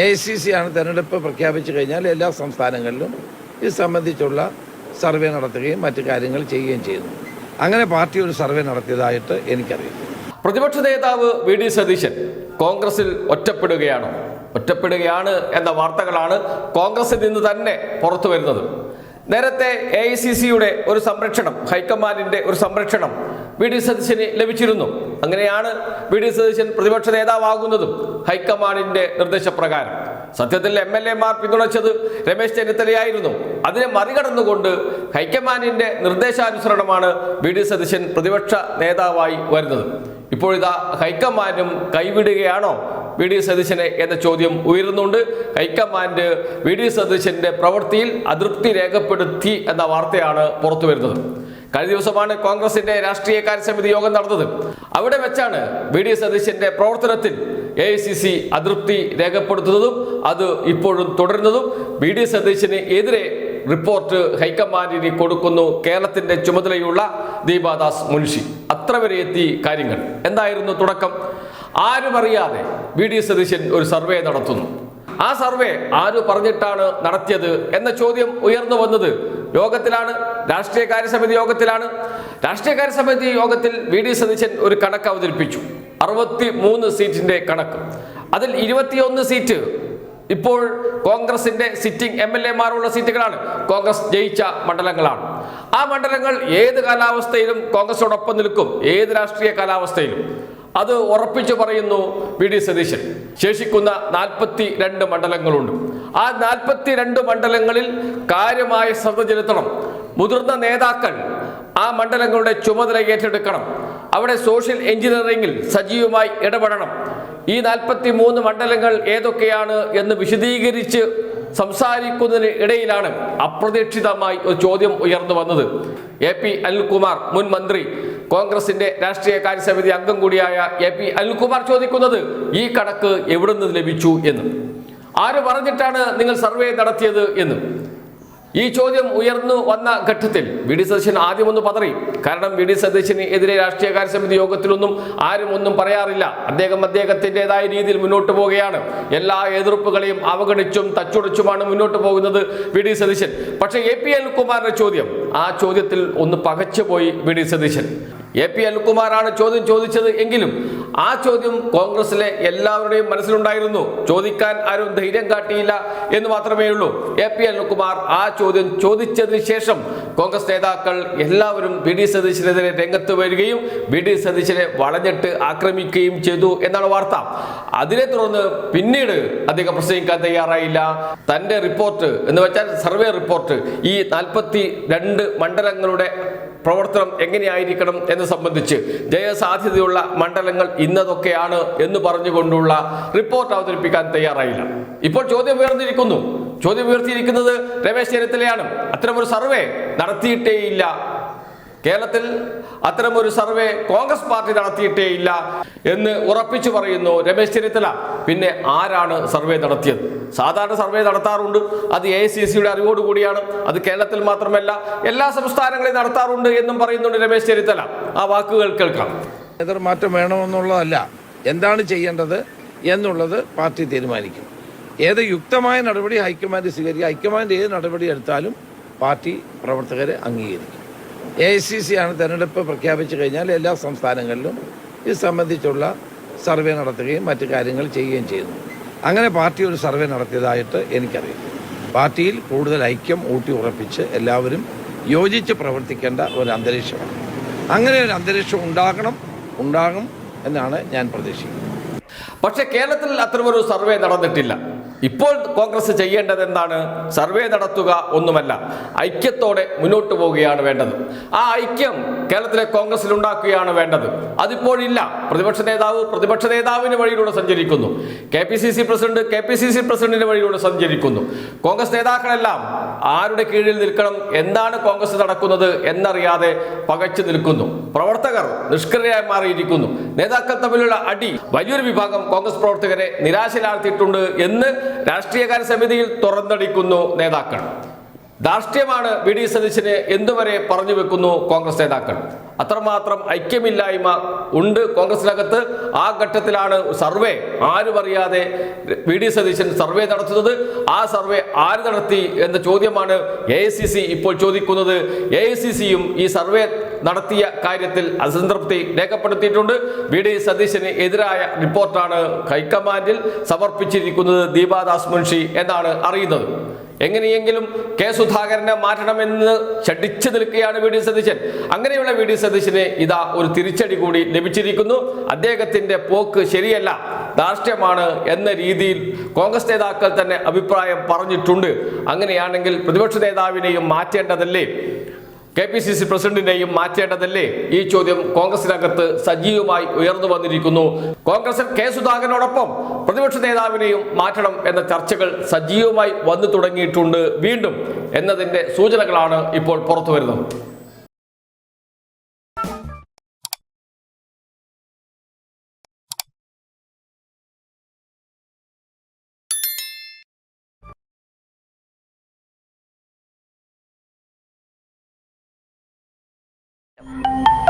A I C C ആണ് തെരഞ്ഞെടുപ്പ് പ്രഖ്യാപിച്ചു കഴിഞ്ഞാൽ എല്ലാ സംസ്ഥാനങ്ങളിലും ഇത് സംബന്ധിച്ചുള്ള സർവേ നടത്തുകയും മറ്റു കാര്യങ്ങൾ ചെയ്യുകയും ചെയ്യുന്നു. അങ്ങനെ പാർട്ടി ഒരു സർവേ നടത്തിയതായിട്ട് എനിക്കറിയാം. പ്രതിപക്ഷ നേതാവ് വി ഡി സതീശൻ കോൺഗ്രസിൽ ഒറ്റപ്പെടുകയാണോ. ഒറ്റപ്പെടുകയാണ് എന്ന വാർത്തകളാണ് കോൺഗ്രസിൽ നിന്ന് തന്നെ പുറത്തു വരുന്നത്. നേരത്തെ എ ഐ സി സിയുടെ ഒരു സംരക്ഷണം ഹൈക്കമാൻഡിന്റെ ഒരു സംരക്ഷണം വി ഡി സതീശന് ലഭിച്ചിരുന്നു. അങ്ങനെയാണ് വി ഡി സതീശൻ പ്രതിപക്ഷ നേതാവാകുന്നതും ഹൈക്കമാൻഡിന്റെ നിർദ്ദേശപ്രകാരം. സത്യത്തിൽ എം എൽ എമാർ പിന്തുണച്ചത് രമേശ് ചെന്നിത്തലയായിരുന്നു. അതിനെ മറികടന്നുകൊണ്ട് ഹൈക്കമാൻഡിന്റെ നിർദ്ദേശാനുസരണമാണ് വി ഡി സതീശൻ പ്രതിപക്ഷ നേതാവായി വരുന്നത്. ഇപ്പോഴിതാ ഹൈക്കമാൻഡും കൈവിടുകയാണോ? വി ഡി സതീശനെ എന്ന ചോദ്യം ഉയരുന്നുണ്ട്. ഹൈക്കമാൻഡ് വി ഡി സതീശന്റെ പ്രവൃത്തിയിൽ അതൃപ്തി രേഖപ്പെടുത്തി എന്ന വാർത്തയാണ് പുറത്തു വരുന്നത്. കഴിഞ്ഞ ദിവസമാണ് കോൺഗ്രസിന്റെ രാഷ്ട്രീയകാര്യ സമിതി യോഗം നടന്നത്. അവിടെ വെച്ചാണ് വി ഡി സതീശന്റെ പ്രവർത്തനത്തിൽ എ ഐ സി സി അതൃപ്തി രേഖപ്പെടുത്തുന്നതും അത് ഇപ്പോഴും തുടരുന്നതും. വി ഡി സതീശന് എതിരെ റിപ്പോർട്ട് ഹൈക്കമാൻഡിന് കൊടുക്കുന്നു കേരളത്തിന്റെ ചുമതലയുള്ള ദീപാദാസ് മുൻഷി. അത്ര വരെ എത്തി കാര്യങ്ങൾ. എന്തായിരുന്നു തുടക്കം? ആരും അറിയാതെ വി ഡി സതീശൻ ഒരു സർവേ നടത്തുന്നു. ആ സർവേ ആര് പറഞ്ഞിട്ടാണ് നടത്തിയത് എന്ന ചോദ്യം ഉയർന്നു വന്നത് യോഗത്തിലാണ് രാഷ്ട്രീയകാര്യ സമിതി യോഗത്തിലാണ്. രാഷ്ട്രീയകാര്യ സമിതി യോഗത്തിൽ വി ഡി സതീശൻ ഒരു കണക്ക് അവതരിപ്പിച്ചു. അറുപത്തി മൂന്ന് സീറ്റിന്റെ കണക്ക്. അതിൽ ഇരുപത്തിയൊന്ന് സീറ്റ് ഇപ്പോൾ കോൺഗ്രസിന്റെ സിറ്റിംഗ് എം എൽ എമാരുള്ള സീറ്റുകളാണ്. കോൺഗ്രസ് ജയിച്ച മണ്ഡലങ്ങളാണ്. ആ മണ്ഡലങ്ങൾ ഏത് കാലാവസ്ഥയിലും കോൺഗ്രസോടൊപ്പം നിൽക്കും. ഏത് രാഷ്ട്രീയ കാലാവസ്ഥയിലും. അത് ഉറപ്പിച്ചു പറയുന്നു വി ഡി സതീശൻ. ശേഷിക്കുന്ന നാൽപ്പത്തി രണ്ട് മണ്ഡലങ്ങളുണ്ട്. ആ നാൽപ്പത്തി രണ്ട് മണ്ഡലങ്ങളിൽ കാര്യമായ ശ്രദ്ധ ചെലുത്തണം. മുതിർന്ന നേതാക്കൾ ആ മണ്ഡലങ്ങളുടെ ചുമതല ഏറ്റെടുക്കണം. അവിടെ സോഷ്യൽ എഞ്ചിനീയറിംഗിൽ സജീവമായി ഇടപെടണം. ഈ നാൽപ്പത്തി മൂന്ന് മണ്ഡലങ്ങൾ ഏതൊക്കെയാണ് എന്ന് വിശദീകരിച്ച് സംസാരിക്കുന്നതിന് ഇടയിലാണ് അപ്രതീക്ഷിതമായി ഒരു ചോദ്യം ഉയർന്നു വന്നത്. എ പി അനിൽകുമാർ മുൻ മന്ത്രി കോൺഗ്രസിന്റെ രാഷ്ട്രീയ കാര്യസമിതി അംഗം കൂടിയായ എ പി അനിൽകുമാർ ചോദിക്കുന്നത് ഈ കണക്ക് എവിടെ നിന്ന് ലഭിച്ചു എന്ന്? ആര് പറഞ്ഞിട്ടാണ് നിങ്ങൾ സർവേ നടത്തിയത് എന്ന്? ഈ ചോദ്യം ഉയർന്നു വന്ന ഘട്ടത്തിൽ വി ഡി സതീശൻ ആദ്യം ഒന്ന് പതറി. കാരണം വി ഡി സതീശന് എതിരെ രാഷ്ട്രീയകാര്യ സമിതി യോഗത്തിലൊന്നും ആരും ഒന്നും പറയാറില്ല. അദ്ദേഹം അദ്ദേഹത്തിന്റെതായ രീതിയിൽ മുന്നോട്ട് പോവുകയാണ്. എല്ലാ എതിർപ്പുകളെയും അവഗണിച്ചും തച്ചുടച്ചുമാണ് മുന്നോട്ട് പോകുന്നത് വി ഡി സതീശൻ. പക്ഷേ എ പി അനിൽകുമാറിന്റെ ചോദ്യം ആ ചോദ്യത്തിൽ ഒന്ന് പകച്ചുപോയി V D Satheesan. A P അനിൽകുമാറാണ് ചോദ്യം ചോദിച്ചത് എങ്കിലും ആ ചോദ്യം കോൺഗ്രസിലെ എല്ലാവരുടെയും മനസ്സിലുണ്ടായിരുന്നു. ചോദിക്കാൻ ആരും ധൈര്യം കാട്ടിയില്ല എന്ന് മാത്രമേ ഉള്ളൂ എ പി അനിൽകുമാർ ആ ചോദ്യം ചോദിച്ചതിന് ശേഷം കോൺഗ്രസ് നേതാക്കൾ എല്ലാവരും വി ഡി സതീശനെതിരെ രംഗത്ത് വരികയും വി ഡി സതീശനെ വളഞ്ഞിട്ട് ആക്രമിക്കുകയും ചെയ്തു എന്നാണ് വാർത്ത. അതിനെ തുടർന്ന് പിന്നീട് അദ്ദേഹം പ്രസംഗിക്കാൻ തയ്യാറായില്ല. തന്റെ റിപ്പോർട്ട് എന്ന് വെച്ചാൽ സർവേ റിപ്പോർട്ട് ഈ നാൽപ്പത്തി രണ്ട് മണ്ഡലങ്ങളുടെ പ്രവർത്തനം എങ്ങനെയായിരിക്കണം എന്ന് സംബന്ധിച്ച് ജയസാധ്യതയുള്ള മണ്ഡലങ്ങൾ ഇന്നതൊക്കെയാണ് എന്ന് പറഞ്ഞുകൊണ്ടുള്ള റിപ്പോർട്ട് അവതരിപ്പിക്കാൻ തയ്യാറായില്ല. ഇപ്പോൾ ചോദ്യം ഉയർന്നിരിക്കുന്നു. ചോദ്യം ഉയർത്തിയിരിക്കുന്നത് രമേശ് ചെന്നിത്തലയാണ്. അത്തരമൊരു സർവേ നടത്തിയിട്ടേയില്ല. കേരളത്തിൽ അത്തരമൊരു സർവേ കോൺഗ്രസ് പാർട്ടി നടത്തിയിട്ടേയില്ല എന്ന് ഉറപ്പിച്ചു പറയുന്നു രമേശ് ചെന്നിത്തല. പിന്നെ ആരാണ് സർവേ നടത്തിയത്? സാധാരണ സർവേ നടത്താറുണ്ട്. അത് എ സി സിയുടെ അറിവോടുകൂടിയാണ് അത് കേരളത്തിൽ മാത്രമല്ല എല്ലാ സംസ്ഥാനങ്ങളിലും നടത്താറുണ്ട് എന്നും പറയുന്നുണ്ട് രമേശ് ചെന്നിത്തല. ആ വാക്കുകൾ കേൾക്കാം. എതിർമാറ്റം വേണമെന്നുള്ളതല്ല. എന്താണ് ചെയ്യേണ്ടത് എന്നുള്ളത് പാർട്ടി തീരുമാനിക്കും. ഏത് യുക്തമായ നടപടി ഹൈക്കമാൻഡ് സ്വീകരിക്കുക ഹൈക്കമാൻഡ് ഏത് നടപടി എടുത്താലും പാർട്ടി പ്രവർത്തകർ അംഗീകരിക്കും. എ ഐ സി സി ആണ് തെരഞ്ഞെടുപ്പ് പ്രഖ്യാപിച്ചു കഴിഞ്ഞാൽ എല്ലാ സംസ്ഥാനങ്ങളിലും ഇത് സംബന്ധിച്ചുള്ള സർവേ നടത്തുകയും മറ്റു കാര്യങ്ങൾ ചെയ്യുകയും ചെയ്യുന്നു. അങ്ങനെ പാർട്ടി ഒരു സർവേ നടത്തിയതായിട്ട് എനിക്കറിയാം. പാർട്ടിയിൽ കൂടുതൽ ഐക്യം ഊട്ടി ഉറപ്പിച്ച് എല്ലാവരും യോജിച്ച് പ്രവർത്തിക്കേണ്ട ഒരു അന്തരീക്ഷമാണ്. അങ്ങനെ ഒരു അന്തരീക്ഷം ഉണ്ടാകണം ഉണ്ടാകും എന്നാണ് ഞാൻ പ്രതീക്ഷിക്കുന്നത്. പക്ഷേ കേരളത്തിൽ അത്തരമൊരു സർവേ നടന്നിട്ടില്ല. ഇപ്പോൾ കോൺഗ്രസ് ചെയ്യേണ്ടത് എന്താണ് സർവേ നടത്തുക ഒന്നുമല്ല. ഐക്യത്തോടെ മുന്നോട്ട് പോവുകയാണ് വേണ്ടത്. ആ ഐക്യം കേരളത്തിലെ കോൺഗ്രസിൽ ഉണ്ടാക്കുകയാണ് വേണ്ടത്. അതിപ്പോഴില്ല. പ്രതിപക്ഷ നേതാവ് പ്രതിപക്ഷ നേതാവിന് വഴിയിലൂടെ സഞ്ചരിക്കുന്നു. K P C C president K P C C പ്രസിഡന്റിന്റെ വഴിയിലൂടെ സഞ്ചരിക്കുന്നു. കോൺഗ്രസ് നേതാക്കളെല്ലാം ആരുടെ കീഴിൽ നിൽക്കണം എന്താണ് കോൺഗ്രസ് നടക്കുന്നത് എന്നറിയാതെ പകച്ചു നിൽക്കുന്നു. പ്രവർത്തകർ നിഷ്ക്രിയരായി മാറിയിരിക്കുന്നു. നേതാക്കൾ തമ്മിലുള്ള അടി വലിയൊരു വിഭാഗം കോൺഗ്രസ് പ്രവർത്തകരെ നിരാശയിലാഴ്ത്തിയിട്ടുണ്ട് എന്ന് രാഷ്ട്രീയകാര്യ സമിതിയിൽ തുറന്നടിക്കുന്നു നേതാക്കൾ. ധാർഷ്ട്യമാണ് വി ഡി സതീശന് എന്തുവരെ പറഞ്ഞു വെക്കുന്നു കോൺഗ്രസ് നേതാക്കൾ? അത്രമാത്രം ഐക്യമില്ലായ്മ ഉണ്ട് കോൺഗ്രസിനകത്ത്. ആ ഘട്ടത്തിലാണ് സർവേ ആരും അറിയാതെ വി ഡി സതീശൻ സർവേ നടത്തുന്നത്. ആ സർവേ ആര് നടത്തി എന്ന ചോദ്യമാണ് എ ഇപ്പോൾ ചോദിക്കുന്നത്. എ ഈ സർവേ നടത്തിയ കാര്യത്തിൽ അസംതൃപ്തി രേഖപ്പെടുത്തിയിട്ടുണ്ട്. വി. ഡി. സതീശന് എതിരായ റിപ്പോർട്ടാണ് ഹൈക്കമാൻഡിൽ സമർപ്പിച്ചിരിക്കുന്നത് ദീപാദാസ് മുൻഷി എന്നാണ് അറിയുന്നത്. എങ്ങനെയെങ്കിലും കെ സുധാകരനെ മാറ്റണമെന്ന് ചടിച്ചു നിൽക്കുകയാണ് വി. ഡി. സതീശൻ. അങ്ങനെയുള്ള വി. ഡി. സതീശന് ഇതാ ഒരു തിരിച്ചടി കൂടി ലഭിച്ചിരിക്കുന്നു. അദ്ദേഹത്തിന്റെ പോക്ക് ശരിയല്ല ധാർഷ്ട്യമാണ് എന്ന രീതിയിൽ കോൺഗ്രസ് നേതാക്കൾ തന്നെ അഭിപ്രായം പറഞ്ഞിട്ടുണ്ട്. അങ്ങനെയാണെങ്കിൽ പ്രതിപക്ഷ നേതാവിനെയും മാറ്റേണ്ടതല്ലേ? കെ പി സി സി പ്രസിഡന്റിനെയും മാറ്റേണ്ടതല്ലേ? ഈ ചോദ്യം കോൺഗ്രസിനകത്ത് സജീവമായി ഉയർന്നു വന്നിരിക്കുന്നു. കോൺഗ്രസ് കെ സുധാകരനോടൊപ്പം പ്രതിപക്ഷ നേതാവിനെയും മാറ്റണം എന്ന ചർച്ചകൾ സജീവമായി വന്നു തുടങ്ങിയിട്ടുണ്ട് വീണ്ടും എന്നതിന്റെ സൂചനകളാണ് ഇപ്പോൾ പുറത്തു വരുന്നത് Yep.